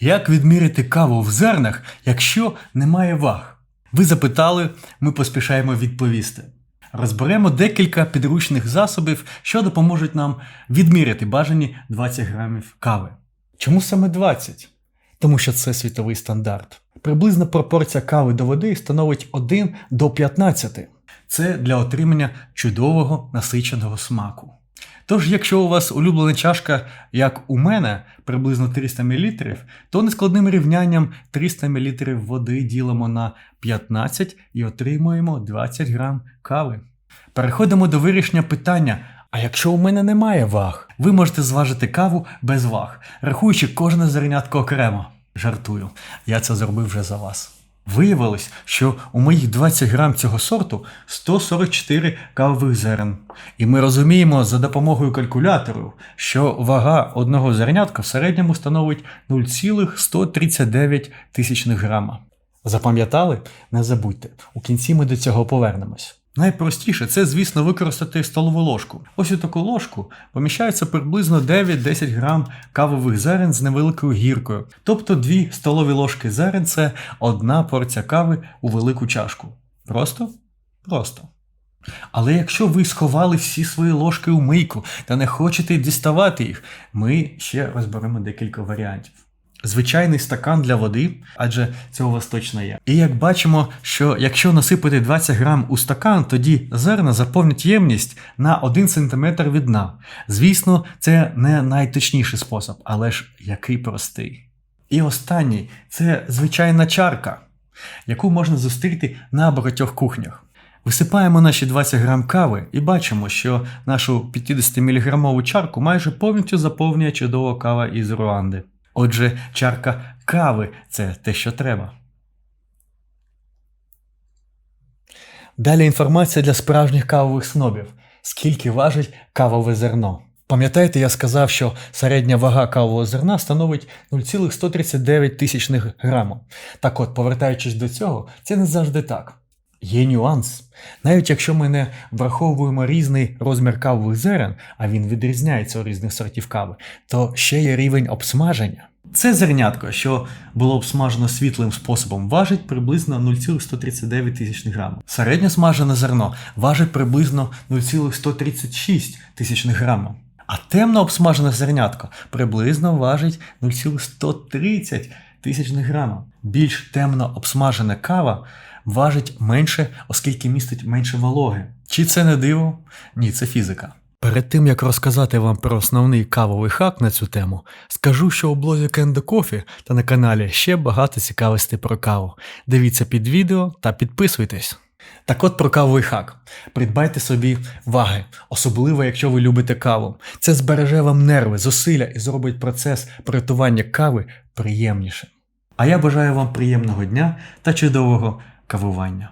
Як відміряти каву в зернах, якщо немає ваг? Ви запитали, ми поспішаємо відповісти. Розберемо декілька підручних засобів, що допоможуть нам відміряти бажані 20 грамів кави. Чому саме 20? Тому що це світовий стандарт. Приблизна пропорція кави до води становить 1 до 15. Це для отримання чудового насиченого смаку. Тож, якщо у вас улюблена чашка, як у мене, приблизно 300 мл, то нескладним рівнянням 300 мл води ділимо на 15 і отримуємо 20 грам кави. Переходимо до вирішення питання. А якщо у мене немає ваг, ви можете зважити каву без ваг, рахуючи кожне зернятко окремо. Жартую, я це зробив вже за вас. Виявилось, що у моїх 20 грам цього сорту 144 кавових зерен. І ми розуміємо за допомогою калькулятору, що вага одного зернятка в середньому становить 0,139 тисячних грама. Запам'ятали? Не забудьте, у кінці ми до цього повернемось. Найпростіше це, звісно, використати столову ложку. Ось у таку ложку поміщається приблизно 9-10 грам кавових зерен з невеликою гіркою. Тобто 2 столові ложки зерен це одна порція кави у велику чашку. Просто? Просто. Але якщо ви сховали всі свої ложки у мийку та не хочете діставати їх, ми ще розберемо декілька варіантів. Звичайний стакан для води, адже це у вас точно є. І як бачимо, що якщо насипати 20 грам у стакан, тоді зерна заповнять ємність на 1 см від дна. Звісно, це не найточніший спосіб, але ж який простий. І останній це звичайна чарка, яку можна зустріти на багатьох кухнях. Висипаємо наші 20 грам кави і бачимо, що нашу 50-мг чарку майже повністю заповнює чудова кава із Руанди. Отже, чарка кави це те, що треба. Далі інформація для справжніх кавових снобів. Скільки важить кавове зерно? Пам'ятаєте, я сказав, що середня вага кавового зерна становить 0,139 тисячних грама. Так от, повертаючись до цього, це не завжди так. Є нюанс. Навіть якщо ми не враховуємо різний розмір кавових зерен, а він відрізняється у різних сортів кави, то ще є рівень обсмаження. Це зернятко, що було обсмажено світлим способом, важить приблизно 0,139 тисячних грамів. Середньо смажене зерно важить приблизно 0,136 тисячних грамів. А темно обсмажене зернятко приблизно важить 0,130 тисячних грамів. Більш темно обсмажена кава важить менше, оскільки містить менше вологи. Чи це не диво? Ні, це фізика. Перед тим як розказати вам про основний кавовий хак на цю тему, скажу, що у блозі Candy Coffee та на каналі ще багато цікавостей про каву. Дивіться під відео та підписуйтесь. Так от про кавовий хак. Придбайте собі ваги, особливо якщо ви любите каву. Це збереже вам нерви, зусилля і зробить процес приготування кави приємнішим. А я бажаю вам приємного дня та чудового кавування.